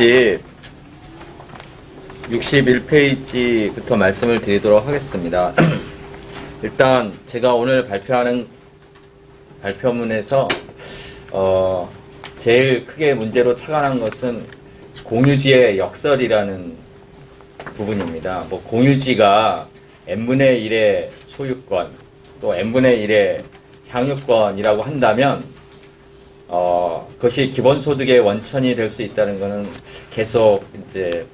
60 61페이지부터 말씀을 드리도록 하겠습니다. 일단 제가 오늘 발표하는 발표문에서 어 제일 크게 문제로 착안한 것은 공유지의 역설이라는 부분입니다. 뭐 공유지가 n분의 1의 소유권 또 n분의 1의 향유권이라고 한다면 어, 그것이 기본소득의 원천이 될 수 있다는 것은 계속 이제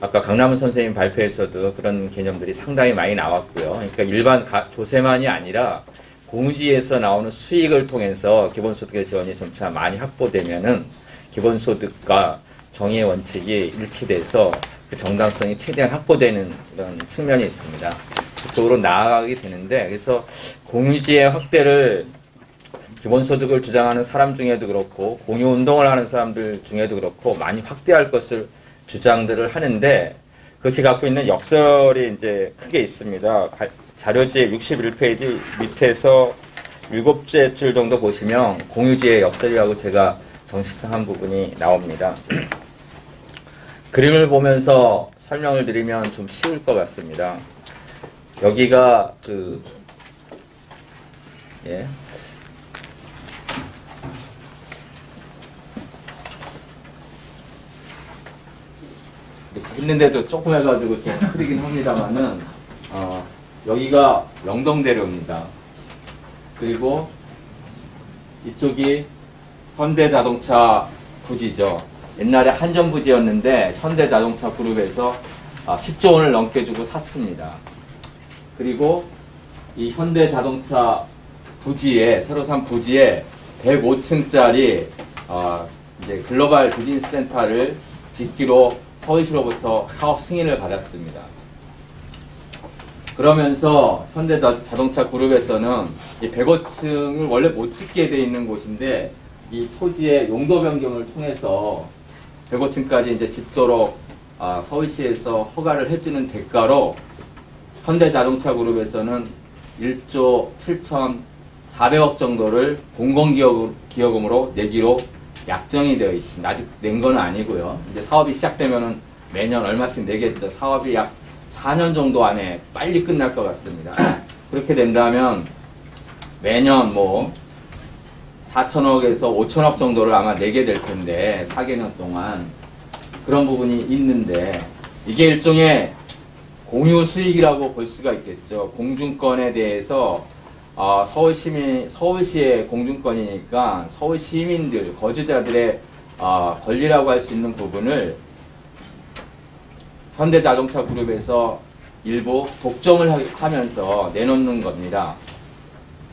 아까 강남은 선생님 발표에서도 그런 개념들이 상당히 많이 나왔고요. 그러니까 일반 가, 조세만이 아니라 공유지에서 나오는 수익을 통해서 기본소득의 지원이 점차 많이 확보되면은 기본소득과 정의의 원칙이 일치돼서 그 정당성이 최대한 확보되는 그런 측면이 있습니다. 그쪽으로 나아가게 되는데 그래서 공유지의 확대를 기본소득을 주장하는 사람 중에도 그렇고 공유운동을 하는 사람들 중에도 그렇고 많이 확대할 것을 주장들을 하는데 그것이 갖고 있는 역설이 이제 크게 있습니다. 자료지 61페이지 밑에서 일곱째 줄 정도 보시면 공유지의 역설이라고 제가 정식한 부분이 나옵니다. 그림을 보면서 설명을 드리면 좀 쉬울 것 같습니다. 여기가 그 예. 있는데도 조금 해가지고 좀 크긴 합니다만은 어, 여기가 영동대로입니다. 그리고 이쪽이 현대자동차 부지죠. 옛날에 한전 부지였는데 현대자동차 그룹에서 10조 아, 원을 넘게 주고 샀습니다. 그리고 이 현대자동차 부지에 새로 산 부지에 105층짜리 어, 이제 글로벌 비즈니스 센터를 짓기로 서울시로부터 사업 승인을 받았습니다. 그러면서 현대자동차 그룹에서는 이 105층을 원래 못 짓게 돼 있는 곳인데 이 토지의 용도 변경을 통해서 105층까지 이제 짓도록 아, 서울시에서 허가를 해주는 대가로 현대자동차 그룹에서는 1조 7,400억 정도를 공공기여금으로 내기로 약정이 되어 있습니다. 아직 낸 건 아니고요. 이제 사업이 시작되면은 매년 얼마씩 내겠죠. 사업이 약 4년 정도 안에 빨리 끝날 것 같습니다. 그렇게 된다면 매년 뭐 4천억에서 5천억 정도를 아마 내게 될 텐데 4개년 동안 그런 부분이 있는데 이게 일종의 공유 수익이라고 볼 수가 있겠죠. 공중권에 대해서 어, 서울 시민, 서울시의 공중권이니까 서울 시민들, 거주자들의 어, 권리라고 할 수 있는 부분을 현대자동차 그룹에서 일부 독점을 하 면서 내놓는 겁니다.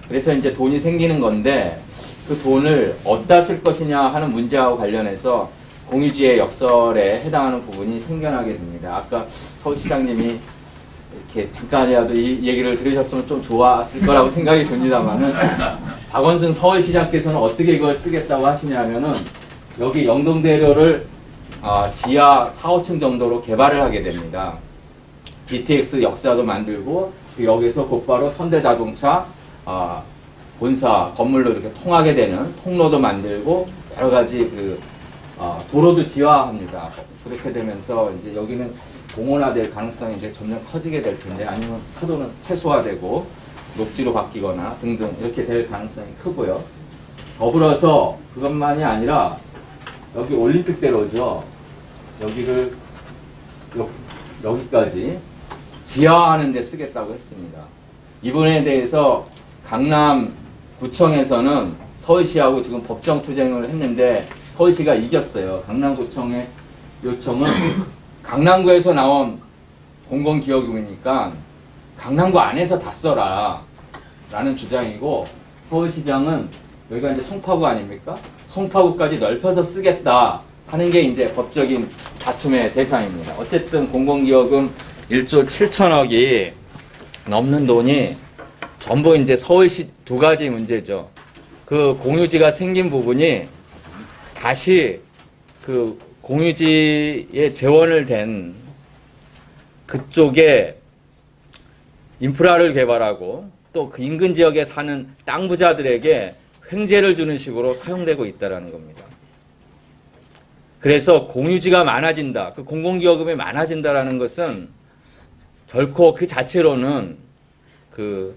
그래서 이제 돈이 생기는 건데 그 돈을 어디다 쓸 것이냐 하는 문제하고 관련해서 공유지의 역설에 해당하는 부분이 생겨나게 됩니다. 아까 서울시장님이 이렇게 잠깐이라도 이 얘기를 들으셨으면 좀 좋았을 거라고 생각이 듭니다만은 박원순 서울시장께서는 어떻게 이걸 쓰겠다고 하시냐면은 여기 영동대로를 어, 지하 4, 5층 정도로 개발을 하게 됩니다. GTX 역사도 만들고 그 여기서 곧바로 현대자동차 어, 본사 건물로 이렇게 통하게 되는 통로도 만들고 여러 가지 그 어, 도로도 지화합니다. 그렇게 되면서 이제 여기는 공원화될 가능성이 이제 점점 커지게 될 텐데 아니면 차도는 최소화되고 녹지로 바뀌거나 등등 이렇게 될 가능성이 크고요. 더불어서 그것만이 아니라 여기 올림픽대로죠. 여기를 여, 기까지 지하하는 데 쓰겠다고 했습니다. 이분에 대해서 강남구청에서는 서울시하고 지금 법정 투쟁을 했는데 서울시가 이겼어요. 강남구청의 요청은 강남구에서 나온 공공기업이니까 강남구 안에서 다 써라 라는 주장이고 서울시장은 여기가 이제 송파구 아닙니까? 송파구까지 넓혀서 쓰겠다 하는 게 이제 법적인 다툼의 대상입니다. 어쨌든 공공기업은 1조 7천억이 넘는 돈이 전부 이제 서울시 두 가지 문제죠. 그 공유지가 생긴 부분이 다시 그 공유지에 재원을 된 그쪽에 인프라를 개발하고 또 그 인근 지역에 사는 땅 부자들에게 횡재를 주는 식으로 사용되고 있다는 겁니다. 그래서 공유지가 많아진다. 그 공공기여금이 많아진다라는 것은 결코 그 자체로는 그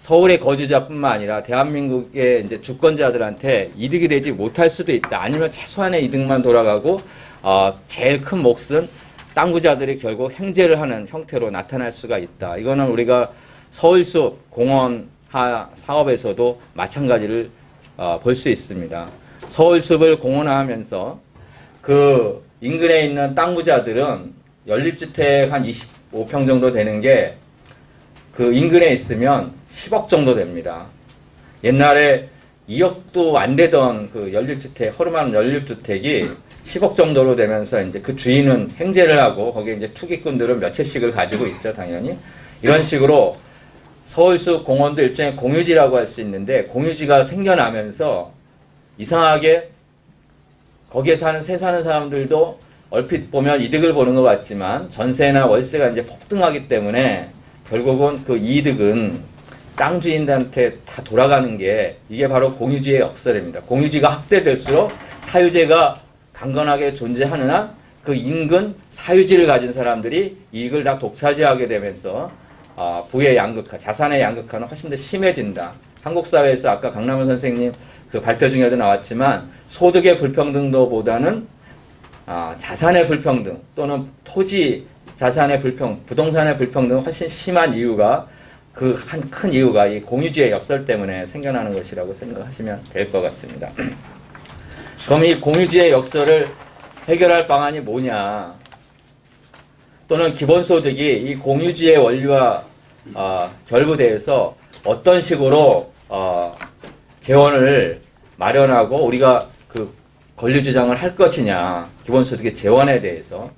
서울의 거주자뿐만 아니라 대한민국의 이제 주권자들한테 이득이 되지 못할 수도 있다. 아니면 최소한의 이득만 돌아가고 어, 제일 큰 몫은 땅부자들이 결국 행제를 하는 형태로 나타날 수가 있다. 이거는 우리가 서울숲 공원화 사업에서도 마찬가지를 어, 볼 수 있습니다. 서울숲을 공원화하면서 그 인근에 있는 땅부자들은 연립주택 한 25평 정도 되는 게 그 인근에 있으면 10억 정도 됩니다. 옛날에 2억도 안 되던 그 연립주택, 허름한 연립주택이 10억 정도로 되면서 이제 그 주인은 행제를 하고 거기에 이제 투기꾼들은 몇 채씩을 가지고 있죠, 당연히. 이런 식으로 서울숲 공원도 일종의 공유지라고 할 수 있는데 공유지가 생겨나면서 이상하게 거기에 사는 새 사는 사람들도 얼핏 보면 이득을 보는 것 같지만 전세나 월세가 이제 폭등하기 때문에 결국은 그 이득은 땅 주인들한테 다 돌아가는 게 이게 바로 공유지의 역설입니다. 공유지가 확대될수록 사유재가 강건하게 존재하는 한 그 인근 사유지를 가진 사람들이 이익을 다 독차지하게 되면서 어, 부의 양극화, 자산의 양극화는 훨씬 더 심해진다. 한국 사회에서 아까 강남원 선생님 그 발표 중에도 나왔지만 소득의 불평등도보다는 아, 자산의 불평등 또는 토지 자산의 불평, 부동산의 불평등은 훨씬 심한 이유가 그 한 큰 이유가 이 공유지의 역설 때문에 생겨나는 것이라고 생각하시면 될 것 같습니다. 그럼 이 공유지의 역설을 해결할 방안이 뭐냐? 또는 기본소득이 이 공유지의 원리와 어, 결부돼서 어떤 식으로 어, 재원을 마련하고 우리가 그 권리 주장을 할 것이냐 기본소득의 재원에 대해서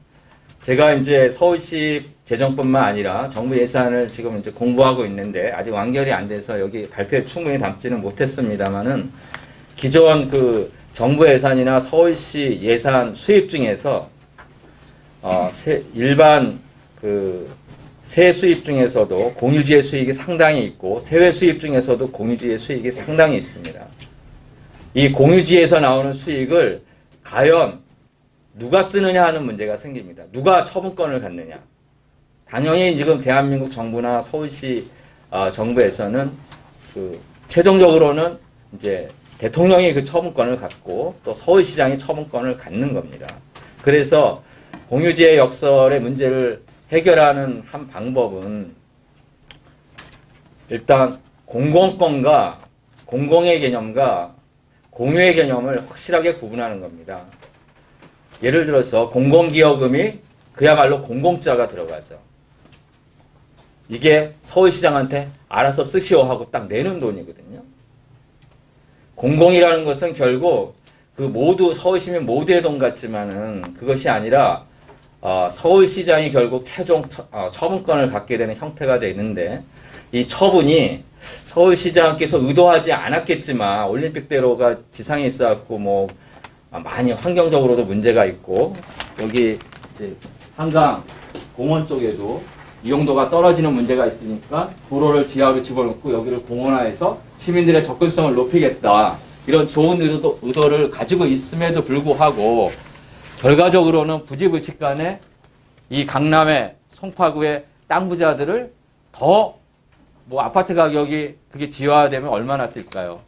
제가 이제 서울시 재정뿐만 아니라 정부 예산을 지금 이제 공부하고 있는데 아직 완결이 안 돼서 여기 발표에 충분히 담지는 못했습니다만은 기존 그 정부 예산이나 서울시 예산 수입 중에서 어, 세, 일반 그 세 수입 중에서도 공유지의 수익이 상당히 있고 세외 수입 중에서도 공유지의 수익이 상당히 있습니다. 이 공유지에서 나오는 수익을 과연 누가 쓰느냐 하는 문제가 생깁니다. 누가 처분권을 갖느냐. 당연히 지금 대한민국 정부나 서울시 어, 정부에서는 그 최종적으로는 이제 대통령이 그 처분권을 갖고 또 서울시장이 처분권을 갖는 겁니다. 그래서 공유지의 역설의 문제를 해결하는 한 방법은 일단 공공권과 공공의 개념과 공유의 개념을 확실하게 구분하는 겁니다. 예를 들어서 공공기여금이 그야말로 공공자가 들어가죠. 이게 서울시장한테 알아서 쓰시오 하고 딱 내는 돈이거든요. 공공이라는 것은 결국 그 모두 서울시민 모두의 돈 같지만은 그것이 아니라 어, 서울시장이 결국 최종 처, 어, 처분권을 갖게 되는 형태가 되는데 이 처분이 서울시장께서 의도하지 않았겠지만 올림픽대로가 지상에 있어갖고 뭐 많이 환경적으로도 문제가 있고 여기 이제 한강 공원 쪽에도 이용도가 떨어지는 문제가 있으니까 도로를 지하로 집어넣고 여기를 공원화해서 시민들의 접근성을 높이겠다 이런 좋은 의도, 의도를 가지고 있음에도 불구하고 결과적으로는 부지불식 간에 이 강남의 송파구의 땅 부자들을 더 뭐 아파트 가격이 그게 지화되면 얼마나 뛸까요?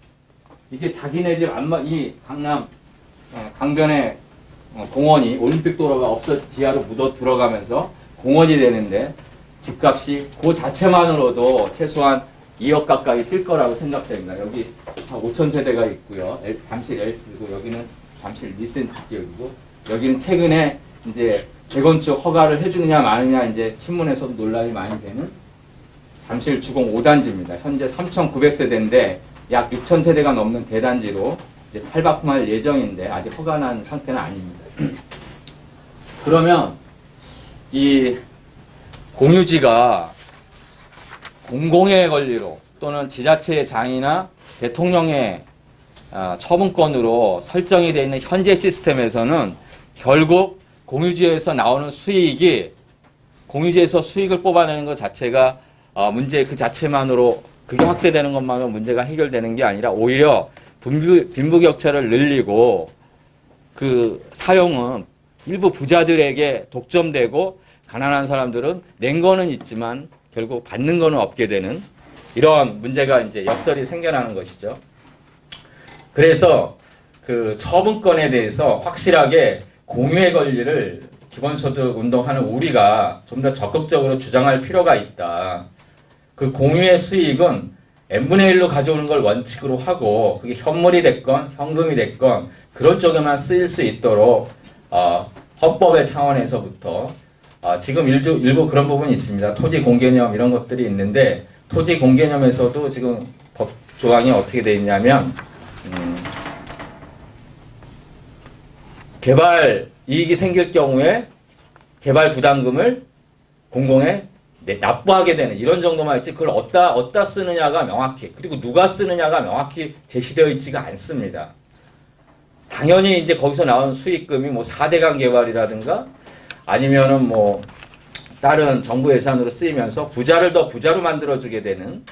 이게 자기네 집 안마 이 강남 어, 강변의 어, 공원이 올림픽 도로가 없어 지하로 묻어 들어가면서 공원이 되는데 집값이 그 자체만으로도 최소한 2억 가까이 뛸 거라고 생각됩니다. 여기 한 5천 세대가 있고요. 잠실 엘스고 여기는 잠실 리센트 지역이고 여기는 최근에 이제 재건축 허가를 해주느냐 마느냐 이제 신문에서도 논란이 많이 되는 잠실 주공 5단지입니다. 현재 3,900세대인데 약 6,000세대가 넘는 대단지로 이제 탈바꿈할 예정인데 아직 허가 난 상태는 아닙니다. 그러면 이 공유지가 공공의 권리로 또는 지자체의 장이나 대통령의 아, 처분권으로 설정이 되어 있는 현재 시스템에서는 결국 공유지에서 나오는 수익이 공유지에서 수익을 뽑아내는 것 자체가 어, 문제 그 자체만으로 그게 확대되는 것만으로 문제가 해결되는 게 아니라 오히려 빈부, 빈부격차를 늘리고 그 사용은 일부 부자들에게 독점되고 가난한 사람들은 낸 거는 있지만 결국 받는 거는 없게 되는 이런 문제가 이제 역설이 생겨나는 것이죠. 그래서 그 처분권에 대해서 확실하게 공유의 권리를 기본소득 운동하는 우리가 좀 더 적극적으로 주장할 필요가 있다. 그 공유의 수익은 n분의 1로 가져오는 걸 원칙으로 하고 그게 현물이 됐건 현금이 됐건 그런 쪽에만 쓰일 수 있도록 어, 헌법의 차원에서부터 어, 지금 일부, 일부 그런 부분이 있습니다. 토지 공개념 이런 것들이 있는데 토지 공개념에서도 지금 법 조항이 어떻게 되어 있냐면 음, 개발 이익이 생길 경우에 개발 부담금을 공공에 납부하게 되는 이런 정도만 있지 그걸 어디다 어디다 쓰느냐가 명확히 그리고 누가 쓰느냐가 명확히 제시되어 있지가 않습니다. 당연히 이제 거기서 나온 수익금이 뭐 4대강 개발이라든가 아니면은 뭐 다른 정부 예산으로 쓰이면서 부자를 더 부자로 만들어주게 되는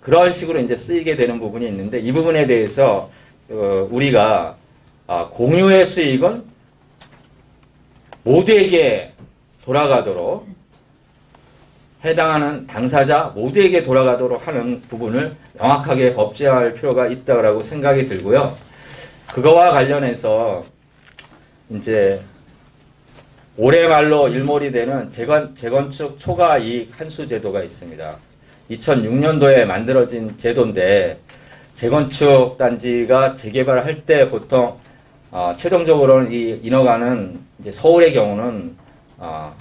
그런 식으로 이제 쓰이게 되는 부분이 있는데 이 부분에 대해서 어 우리가 아 공유의 수익은 모두에게 돌아가도록 해당하는 당사자 모두에게 돌아가도록 하는 부분을 명확하게 법제화할 필요가 있다고 생각이 들고요. 그거와 관련해서 이제 올해 말로 일몰이 되는 재건, 재건축 초과 이익 환수 제도가 있습니다. 2006년도에 만들어진 제도인데 재건축 단지가 재개발을 할때 보통 어, 최종적으로는 이 인허가는 이제 서울의 경우는 어,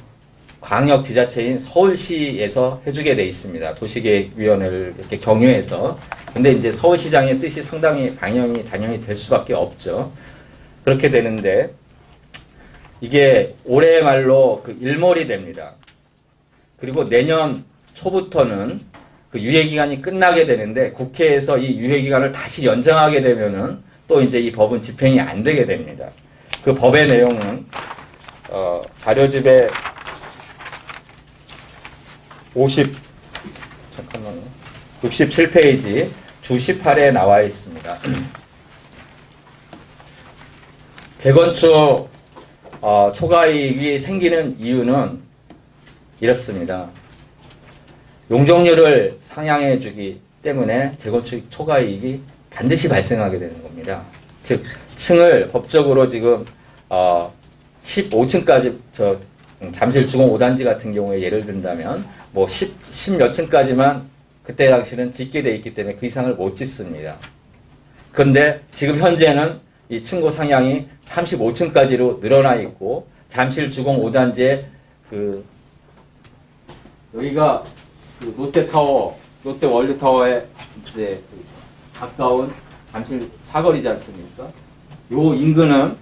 광역 지자체인 서울시에서 해주게 돼 있습니다. 도시계획위원회를 이렇게 경유해서. 근데 이제 서울시장의 뜻이 상당히 방영이 당연히 될 수밖에 없죠. 그렇게 되는데 이게 올해 말로 그 일몰이 됩니다. 그리고 내년 초부터는 그 유예 기간이 끝나게 되는데 국회에서 이 유예 기간을 다시 연장하게 되면은 또 이제 이 법은 집행이 안 되게 됩니다. 그 법의 내용은 어, 자료집에 50 잠깐만요. 67페이지 주 18에 나와 있습니다. 재건축 어, 초과이익이 생기는 이유는 이렇습니다. 용적률을 상향해 주기 때문에 재건축 초과이익이 반드시 발생하게 되는 겁니다. 즉 층을 법적으로 지금 어, 15층까지 저 잠실 주공 5단지 같은 경우에 예를 든다면 뭐 10, 10몇 층까지만 그때 당시는 짓게 돼 있기 때문에 그 이상을 못 짓습니다. 그런데 지금 현재는 이 층고 상향이 35층까지로 늘어나 있고 잠실 주공 5단지에 그 여기가 그 롯데타워, 롯데월드타워에 이제 그 가까운 잠실 사거리지 않습니까? 요 인근은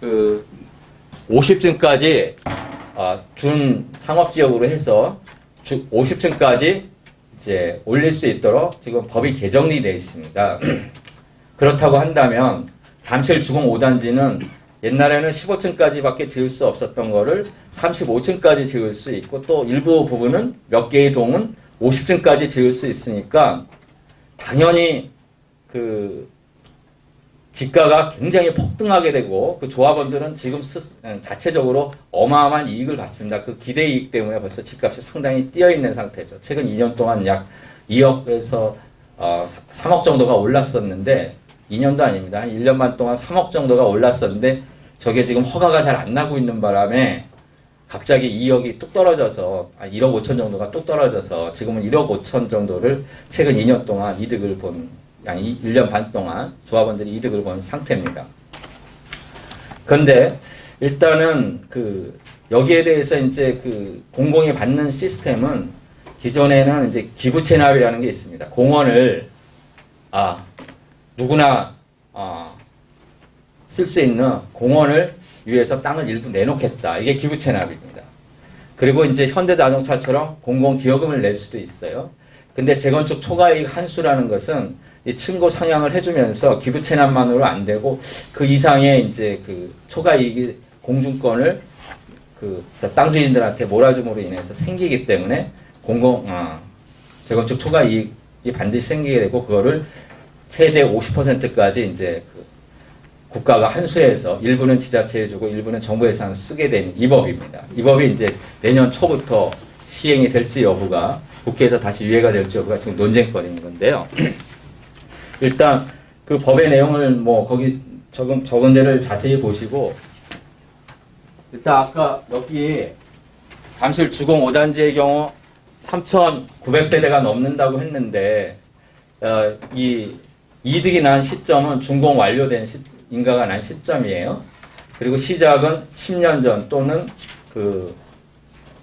그 50층까지 어, 준 상업지역으로 해서 50층까지 이제 올릴 수 있도록 지금 법이 개정이 되어 있습니다. 그렇다고 한다면 잠실 주공 5단지는 옛날에는 15층까지밖에 지을 수 없었던 거를 35층까지 지을 수 있고 또 일부 부분은 몇 개의 동은 50층까지 지을 수 있으니까 당연히 그 집가가 굉장히 폭등하게 되고 그 조합원들은 지금 스, 자체적으로 어마어마한 이익을 받습니다. 그 기대 이익 때문에 벌써 집값이 상당히 뛰어 있는 상태죠. 최근 2년 동안 약 2억에서 어, 3억 정도가 올랐었는데 2년도 아닙니다. 한 1년 반 동안 3억 정도가 올랐었는데 저게 지금 허가가 잘 안 나고 있는 바람에 갑자기 2억이 뚝 떨어져서 아, 1억 5천 정도가 뚝 떨어져서 지금은 1억 5천 정도를 최근 2년 동안 이득을 본 약 1년 반 동안 조합원들이 이득을 본 상태입니다. 그런데 일단은 그 여기에 대해서 이제 그 공공이 받는 시스템은 기존에는 이제 기부 채납이라는 게 있습니다. 공원을 아 누구나 아, 쓸 수 있는 공원을 위해서 땅을 일부 내놓겠다. 이게 기부 채납입니다. 그리고 이제 현대자동차처럼 공공기여금을 낼 수도 있어요. 근데 재건축 초과이익 한수라는 것은 이 층고 상향을 해주면서 기부 채납만으로 안 되고 그 이상의 이제 그 초과 이익이 공중권을 그 땅 주인들한테 몰아줌으로 인해서 생기기 때문에 공공 어, 재건축 초과 이익이 반드시 생기게 되고 그거를 최대 50%까지 이제 그 국가가 한수해서 일부는 지자체에 주고 일부는 정부 예산을 쓰게 된 이 법입니다. 이 법이 이제 내년 초부터 시행이 될지 여부가 국회에서 다시 유예가 될지 여부가 지금 논쟁거리인 건데요. 일단 그 법의 내용을 뭐 거기 적은, 적은 데를 자세히 보시고 일단 아까 여기 잠실 주공 5단지의 경우 3,900세대가 넘는다고 했는데 어, 이 이득이 난 시점은 준공 완료된 시, 인가가 난 시점이에요. 그리고 시작은 10년 전 또는 그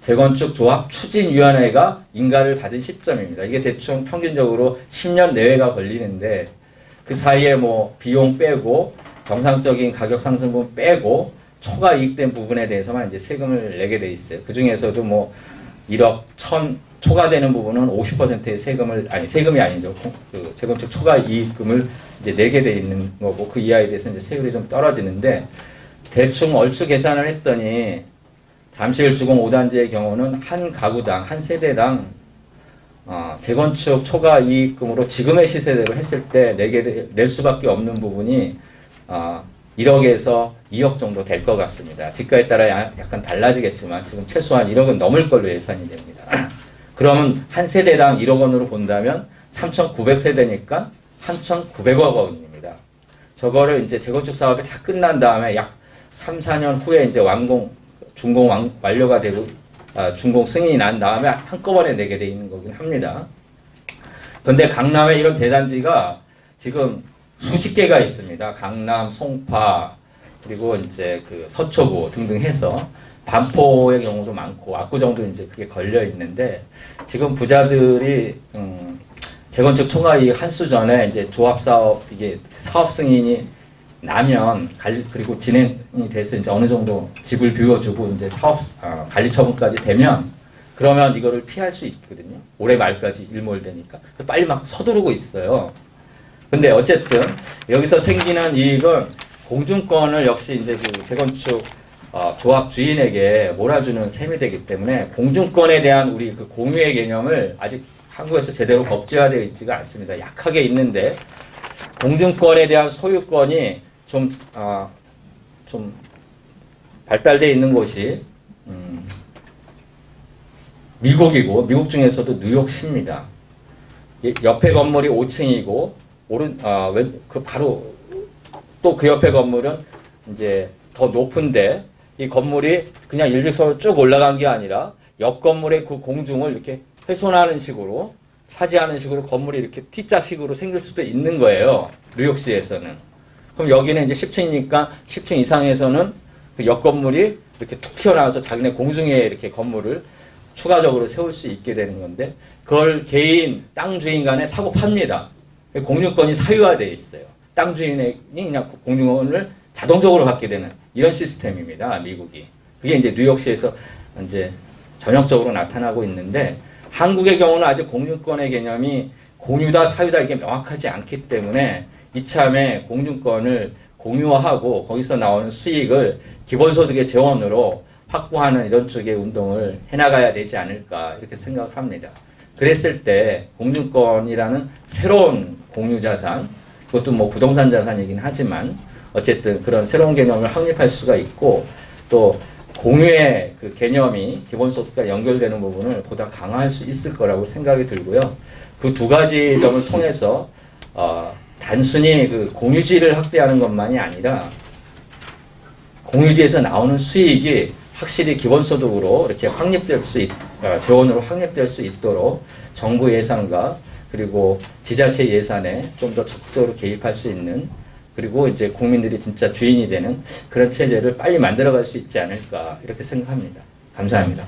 재건축 조합 추진위원회가 인가를 받은 시점입니다. 이게 대충 평균적으로 10년 내외가 걸리는데 그 사이에 뭐 비용 빼고 정상적인 가격 상승분 빼고 초과 이익된 부분에 대해서만 이제 세금을 내게 돼 있어요. 그 중에서도 뭐 1억 1000 초과되는 부분은 50%의 세금을 아니 세금이 아니죠. 그 재건축 초과 이익금을 이제 내게 돼 있는 거고 그 이하에 대해서 이제 세율이 좀 떨어지는데 대충 얼추 계산을 했더니 잠실 주공 5단지의 경우는 한 가구당 한 세대당 어, 재건축 초과 이익금으로 지금의 시세대로 했을 때 내게 낼 수밖에 없는 부분이 어, 1억에서 2억 정도 될 것 같습니다. 지가에 따라 약간 달라지겠지만 지금 최소한 1억은 넘을 걸로 예상이 됩니다. 그러면 한 세대당 1억 원으로 본다면 3,900세대니까 3,900억 원입니다. 저거를 이제 재건축 사업이 다 끝난 다음에 약 3, 4년 후에 이제 완공, 완, 완료가 되고, 아, 준공 승인이 난 다음에 한꺼번에 내게 돼 있는 거긴 합니다. 근데 강남에 이런 대단지가 지금 수십 개가 있습니다. 강남, 송파, 그리고 이제 그 서초구 등등 해서 반포의 경우도 많고 압구정도 이제 그게 걸려 있는데 지금 부자들이 음, 재건축 총괄이익 한수 전에 이제 조합 사업 이게 사업 승인이 나면 관리 그리고 진행이 돼서 이제 어느 정도 집을 비워주고 이제 사업 어, 관리 처분까지 되면 그러면 이거를 피할 수 있거든요. 올해 말까지 일몰되니까 빨리 막 서두르고 있어요. 근데 어쨌든 여기서 생기는 이익은 공중권을 역시 이제 그 재건축 어, 조합 주인에게 몰아주는 셈이 되기 때문에 공중권에 대한 우리 그 공유의 개념을 아직 한국에서 제대로 법제화되어 있지가 않습니다. 약하게 있는데 공중권에 대한 소유권이 좀, 어, 좀 발달되어 있는 곳이 음, 미국이고 미국 중에서도 뉴욕시입니다. 옆에 건물이 5층이고 오른 아, 왼, 그 바로 또 그 옆에 건물은 이제 더 높은데 이 건물이 그냥 일직선으로 쭉 올라간 게 아니라 옆 건물의 그 공중을 이렇게 훼손하는 식으로 차지하는 식으로 건물이 이렇게 T자식으로 생길 수도 있는 거예요. 뉴욕시에서는. 그럼 여기는 이제 10층이니까 10층 이상에서는 그 옆 건물이 이렇게 툭 튀어나와서 자기네 공중에 이렇게 건물을 추가적으로 세울 수 있게 되는 건데 그걸 개인 땅 주인 간에 사고 팝니다. 공유권이 사유화되어 있어요. 땅 주인이 그냥 공유권을 자동적으로 받게 되는 이런 시스템입니다. 미국이. 그게 이제 뉴욕시에서 이제 전형적으로 나타나고 있는데 한국의 경우는 아직 공유권의 개념이 공유다 사유다 이게 명확하지 않기 때문에 이참에 공유권을 공유화하고 거기서 나오는 수익을 기본소득의 재원으로 확보하는 이런 쪽의 운동을 해나가야 되지 않을까 이렇게 생각을 합니다. 그랬을 때 공유권이라는 새로운 공유자산, 그것도 뭐 부동산 자산이긴 하지만 어쨌든 그런 새로운 개념을 확립할 수가 있고 또 공유의 그 개념이 기본소득과 연결되는 부분을 보다 강화할 수 있을 거라고 생각이 들고요. 그 두 가지 점을 통해서 어, 단순히 그 공유지를 확대하는 것만이 아니라 공유지에서 나오는 수익이 확실히 기본소득으로 이렇게 확립될 수 있, 어, 재원으로 확립될 수 있도록 정부 예산과 그리고 지자체 예산에 좀 더 적극적으로 개입할 수 있는 그리고 이제 국민들이 진짜 주인이 되는 그런 체제를 빨리 만들어갈 수 있지 않을까 이렇게 생각합니다. 감사합니다.